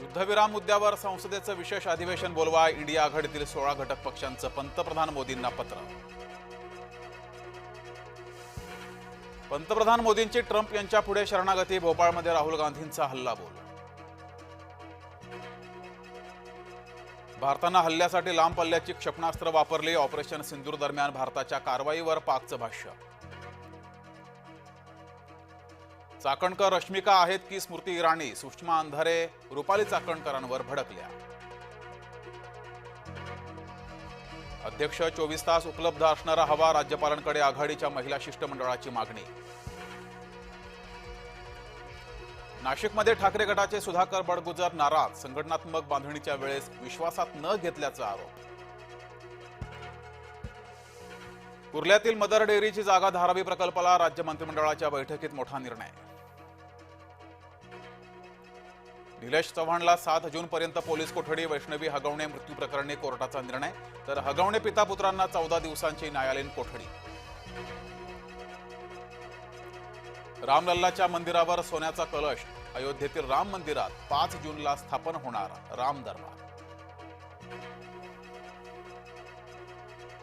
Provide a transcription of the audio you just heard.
युद्धविराम मुद्द्यावर संसदेचं विशेष अधिवेशन बोलवा. इंडिया आघाडीतील सोळा घटक पक्षांचं पंतप्रधान मोदींना पत्र. पंतप्रधान मोदींची ट्रम्प यांच्या पुढे शरणागती भोपाळमध्ये राहुल गांधींचा हल्लाबोल भारतानं हल्ल्यासाठी लांब पल्ल्याची क्षेपणास्त्र वापरली. ऑपरेशन सिंदूर दरम्यान भारताच्या कारवाईवर पाकचं भाष्य. चाकणकर रश्मिका आहेत की स्मृती इराणी सुषमा अंधारे रुपाली चाकणकरांवर भडकल्या. अध्यक्ष चोवीस तास उपलब्ध असणारा हवा राज्यपालांकडे आघाडीच्या महिला शिष्टमंडळाची मागणी. नाशिकमध्ये ठाकरे गटाचे सुधाकर बडगुजर नाराज संघटनात्मक बांधणीच्या वेळेस विश्वासात न घेतल्याचा आरोप. कुर्ल्यातील मदर डेअरीची जागा धारावी प्रकल्पाला राज्य मंत्रिमंडळाच्या बैठकीत मोठा निर्णय. निलेश चव्हाणला सात जून पर्यंत पोलीस कोठडी वैष्णवी हगवणे मृत्यू प्रकरणी कोर्टाचा निर्णय तर हगवणे पिता पुत्रांना चौदा दिवसांची न्यायालयीन कोठडी. रामलल्लाच्या मंदिरावर सोन्याचा कलश अयोध्येतील राम मंदिरात पाच जूनला स्थापन होणार राम दरबार.